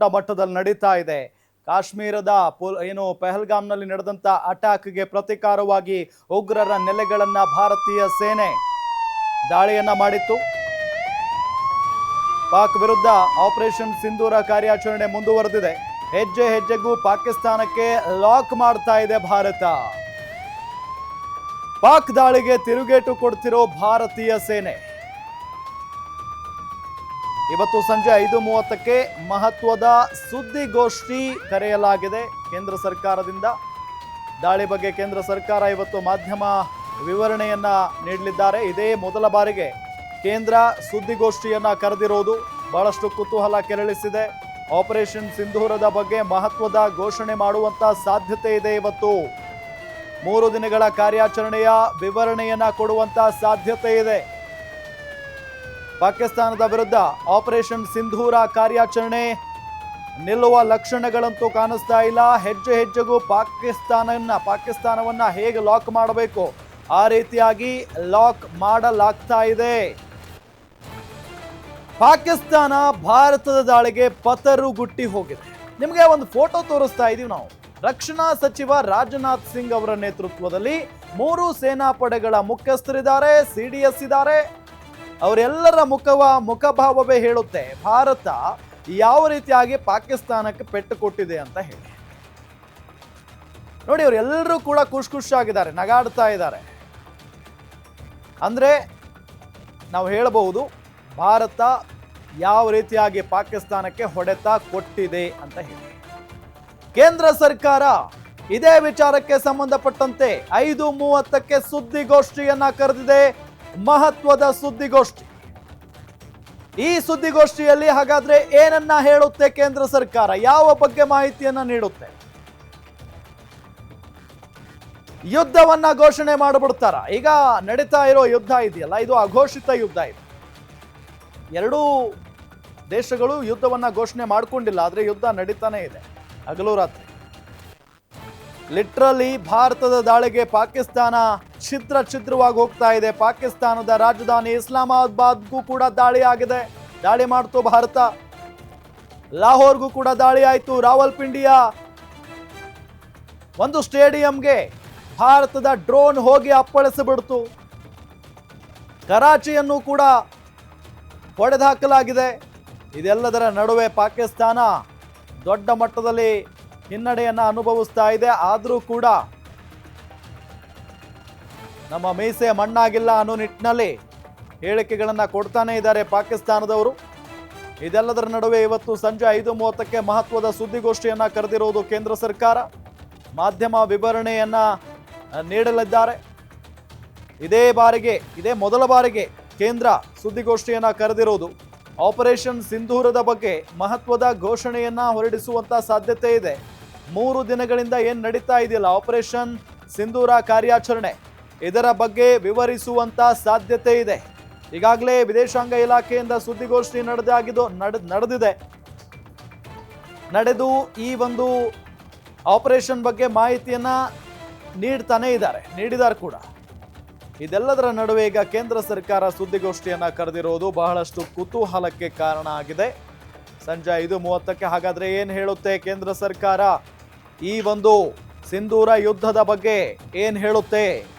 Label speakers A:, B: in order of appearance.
A: ದೊಡ್ಡ ಮಟ್ಟದಲ್ಲಿ ನಡೀತಾ ಇದೆ. ಕಾಶ್ಮೀರದ ಏನು ಪೆಹಲ್ಗಾಮ್ನಲ್ಲಿ ನಡೆದಂಥ ಅಟ್ಯಾಕ್ಗೆ ಪ್ರತೀಕಾರವಾಗಿ ಉಗ್ರರ ನೆಲೆಗಳನ್ನು ಭಾರತೀಯ ಸೇನೆ ದಾಳಿಯನ್ನ ಮಾಡಿತ್ತು. ಪಾಕ್ ವಿರುದ್ಧ ಆಪರೇಷನ್ ಸಿಂಧೂರ ಕಾರ್ಯಾಚರಣೆ ಮುಂದುವರೆದಿದೆ. ಹೆಜ್ಜೆ ಹೆಜ್ಜೆಗೂ ಪಾಕಿಸ್ತಾನಕ್ಕೆ ಲಾಕ್ ಮಾಡ್ತಾ ಇದೆ ಭಾರತ. ಪಾಕ್ ದಾಳಿಗೆ ತಿರುಗೇಟು ಕೊಡ್ತಿರೋ ಭಾರತೀಯ ಸೇನೆ. ಇವತ್ತು ಸಂಜೆ ಐದು ಮೂವತ್ತಕ್ಕೆ ಮಹತ್ವದ ಸುದ್ದಿಗೋಷ್ಠಿ ಕರೆಯಲಾಗಿದೆ. ಕೇಂದ್ರ ಸರ್ಕಾರದಿಂದ ದಾಳಿ ಬಗ್ಗೆ ಕೇಂದ್ರ ಸರ್ಕಾರ ಇವತ್ತು ಮಾಧ್ಯಮ ವಿವರಣೆಯನ್ನ ನೀಡಲಿದ್ದಾರೆ. ಇದೇ ಮೊದಲ ಬಾರಿಗೆ ಕೇಂದ್ರ ಸುದ್ದಿಗೋಷ್ಠಿಯನ್ನ ಕರೆದಿರೋದು ಬಹಳಷ್ಟು ಕುತೂಹಲ ಕೆರಳಿಸಿದೆ. ಆಪರೇಷನ್ ಸಿಂಧೂರದ ಬಗ್ಗೆ ಮಹತ್ವದ ಘೋಷಣೆ ಮಾಡುವಂತ ಸಾಧ್ಯತೆ ಇದೆ ಇವತ್ತು. ಮೂರು ದಿನಗಳ ಕಾರ್ಯಾಚರಣೆಯ ವಿವರಣೆಯನ್ನ ಕೊಡುವಂತ ಸಾಧ್ಯತೆ ಇದೆ. ಪಾಕಿಸ್ತಾನದ ವಿರುದ್ಧ ಆಪರೇಷನ್ ಸಿಂಧೂರ ಕಾರ್ಯಾಚರಣೆ. ನಿಲ್ಲುವ ಲಕ್ಷಣಗಳಂತೂ ಕಾಣಿಸ್ತಾ ಇಲ್ಲ. ಹೆಜ್ಜೆ ಹೆಜ್ಜೆಗೂ ಪಾಕಿಸ್ತಾನ ಪಾಕಿಸ್ತಾನವನ್ನ ಹೇಗೆ ಲಾಕ್ ಮಾಡಬೇಕು? ಆ ರೀತಿಯಾಗಿ ಲಾಕ್ ಮಾಡಲಾಗ್ತಾ ಇದೆ. ಪಾಕಿಸ್ತಾನ ಭಾರತದ ದಾಳಿಗೆ ಪತರು ಗುಟ್ಟಿ ಹೋಗಿದೆ. ನಿಮಗೆ ಒಂದು ಫೋಟೋ ತೋರಿಸ್ತಾ ಇದೀವಿ ನಾವು. ರಕ್ಷಣಾ ಸಚಿವ ರಾಜನಾಥ್ ಸಿಂಗ್ ಅವರ ನೇತೃತ್ವದಲ್ಲಿ ಮೂರು ಸೇನಾ ಪಡೆಗಳ ಮುಖ್ಯಸ್ಥರಿದ್ದಾರೆ ಸಿಡಿಎಸ್ ಇದ್ದಾರೆ. ಅವರೆಲ್ಲರ ಮುಖವ ಮುಖಭಾವವೇ ಹೇಳುತ್ತೆ. ಭಾರತ ಯಾವ ರೀತಿಯಾಗಿ ಪಾಕಿಸ್ತಾನಕ್ಕೆ ಪೆಟ್ಟು ಕೊಟ್ಟಿದೆ ಅಂತ ಹೇಳಿ. ನೋಡಿ, ಅವರೆಲ್ಲರೂ ಕೂಡ ಖುಷ್ ಖುಷಿಯಾಗಿದ್ದಾರೆ ನಗಾಡ್ತಾ ಇದ್ದಾರೆ. ಅಂದ್ರೆ ನಾವು ಹೇಳಬಹುದು, ಭಾರತ ಯಾವ ರೀತಿಯಾಗಿ ಪಾಕಿಸ್ತಾನಕ್ಕೆ ಹೊಡೆತ ಕೊಟ್ಟಿದೆ ಅಂತ ಹೇಳಿ. ಕೇಂದ್ರ ಸರ್ಕಾರ ಇದೇ ವಿಚಾರಕ್ಕೆ ಸಂಬಂಧಪಟ್ಟಂತೆ ಐದು ಮೂವತ್ತಕ್ಕೆ ಸುದ್ದಿಗೋಷ್ಠಿಯನ್ನ ಕರೆದಿದೆ. ಮಹತ್ವದ ಸುದ್ದಿಗೋಷ್ಠಿ. ಈ ಸುದ್ದಿಗೋಷ್ಠಿಯಲ್ಲಿ ಹಾಗಾದ್ರೆ ಏನನ್ನ ಹೇಳುತ್ತೆ ಕೇಂದ್ರ ಸರ್ಕಾರ? ಯಾವ ಬಗ್ಗೆ ಮಾಹಿತಿಯನ್ನ ನೀಡುತ್ತೆ? ಯುದ್ಧವನ್ನ ಘೋಷಣೆ ಮಾಡಿಬಿಡ್ತಾರ? ಈಗ ನಡೀತಾ ಇರೋ ಯುದ್ಧ ಇದೆಯಲ್ಲ, ಇದು ಅಘೋಷಿತ ಯುದ್ಧ ಇದೆ. ಎರಡೂ ದೇಶಗಳು ಯುದ್ಧವನ್ನ ಘೋಷಣೆ ಮಾಡ್ಕೊಂಡಿಲ್ಲ, ಆದ್ರೆ ಯುದ್ಧ ನಡೀತಾನೆ ಇದೆ. ಹಗಲು ರಾತ್ರಿ. ಲಿಟ್ರಲಿ ಭಾರತದ ದಾಳಿಗೆ ಪಾಕಿಸ್ತಾನ ಛಿದ್ರ ಛಿದ್ರವಾಗಿ ಹೋಗ್ತಾ ಇದೆ. ಪಾಕಿಸ್ತಾನದ ರಾಜಧಾನಿ ಇಸ್ಲಾಮಾಬಾದ್ಗೂ ಕೂಡ ದಾಳಿ ಆಗಿದೆ. ದಾಳಿ ಮಾಡ್ತು ಭಾರತ. ಲಾಹೋರ್ಗೂ ಕೂಡ ದಾಳಿ ಆಯ್ತು. ರಾವಲ್ಪಿಂಡಿಯ ಒಂದು ಸ್ಟೇಡಿಯಂಗೆ ಭಾರತದ ಡ್ರೋನ್ ಹೋಗಿ ಅಪ್ಪಳಿಸಿಬಿಡ್ತು. ಕರಾಚಿಯನ್ನು ಕೂಡ ಹೊಡೆದಾಕಲಾಗಿದೆ. ಇದೆಲ್ಲದರ ನಡುವೆ ಪಾಕಿಸ್ತಾನ ದೊಡ್ಡ ಮಟ್ಟದಲ್ಲಿ ಹಿನ್ನಡೆಯನ್ನು ಅನುಭವಿಸ್ತಾ ಇದೆ. ಆದರೂ ಕೂಡ ನಮ್ಮ ಮೀಸೆ ಮಣ್ಣಾಗಿಲ್ಲ ಅನ್ನೋ ನಿಟ್ಟಿನಲ್ಲಿ ಹೇಳಿಕೆಗಳನ್ನು ಕೊಡ್ತಾನೆ ಇದ್ದಾರೆ ಪಾಕಿಸ್ತಾನದವರು. ಇದೆಲ್ಲದರ ನಡುವೆ ಇವತ್ತು ಸಂಜೆ ಐದು ಮೂವತ್ತಕ್ಕೆ ಮಹತ್ವದ ಸುದ್ದಿಗೋಷ್ಠಿಯನ್ನು ಕರೆದಿರುವುದು ಕೇಂದ್ರ ಸರ್ಕಾರ. ಮಾಧ್ಯಮ ವಿವರಣೆಯನ್ನ ನೀಡಲಿದ್ದಾರೆ. ಇದೇ ಬಾರಿಗೆ, ಇದೇ ಮೊದಲ ಬಾರಿಗೆ ಕೇಂದ್ರ ಸುದ್ದಿಗೋಷ್ಠಿಯನ್ನು ಕರೆದಿರುವುದು ಆಪರೇಷನ್ ಸಿಂಧೂರದ ಬಗ್ಗೆ ಮಹತ್ವದ ಘೋಷಣೆಯನ್ನ ಹೊರಡಿಸುವಂತ ಸಾಧ್ಯತೆ ಇದೆ. ಮೂರು ದಿನಗಳಿಂದ ಏನು ನಡೀತಾ ಇದೆಯಲ್ಲ ಆಪರೇಷನ್ ಸಿಂಧೂರ ಕಾರ್ಯಾಚರಣೆ? ಇದರ ಬಗ್ಗೆ ವಿವರಿಸುವಂತ ಸಾಧ್ಯತೆ ಇದೆ. ಈಗಾಗಲೇ ವಿದೇಶಾಂಗ ಇಲಾಖೆಯಿಂದ ಸುದ್ದಿಗೋಷ್ಠಿ ನಡೆದಾಗಿದ್ದು ನಡೆ, ನಡೆದಿದೆ. ನಡೆದು ಈ ಒಂದು ಆಪರೇಷನ್ ಬಗ್ಗೆ ಮಾಹಿತಿಯನ್ನ ನೀಡ್ತಾನೆ ಇದ್ದಾರೆ, ನೀಡಿದ್ದಾರೆ ಕೂಡ. ಇದೆಲ್ಲದರ ನಡುವೆ ಈಗ ಕೇಂದ್ರ ಸರ್ಕಾರ ಸುದ್ದಿಗೋಷ್ಠಿಯನ್ನು ಕರೆದಿರೋದು ಬಹಳಷ್ಟು ಕುತೂಹಲಕ್ಕೆ ಕಾರಣ ಆಗಿದೆ. ಸಂಜೆ ಐದು ಮೂವತ್ತಕ್ಕೆ ಹಾಗಾದ್ರೆ ಏನು ಹೇಳುತ್ತೆ ಕೇಂದ್ರ ಸರ್ಕಾರ? ಈ ಒಂದು ಸಿಂಧೂರ ಯುದ್ಧದ ಬಗ್ಗೆ ಏನು ಹೇಳುತ್ತೆ?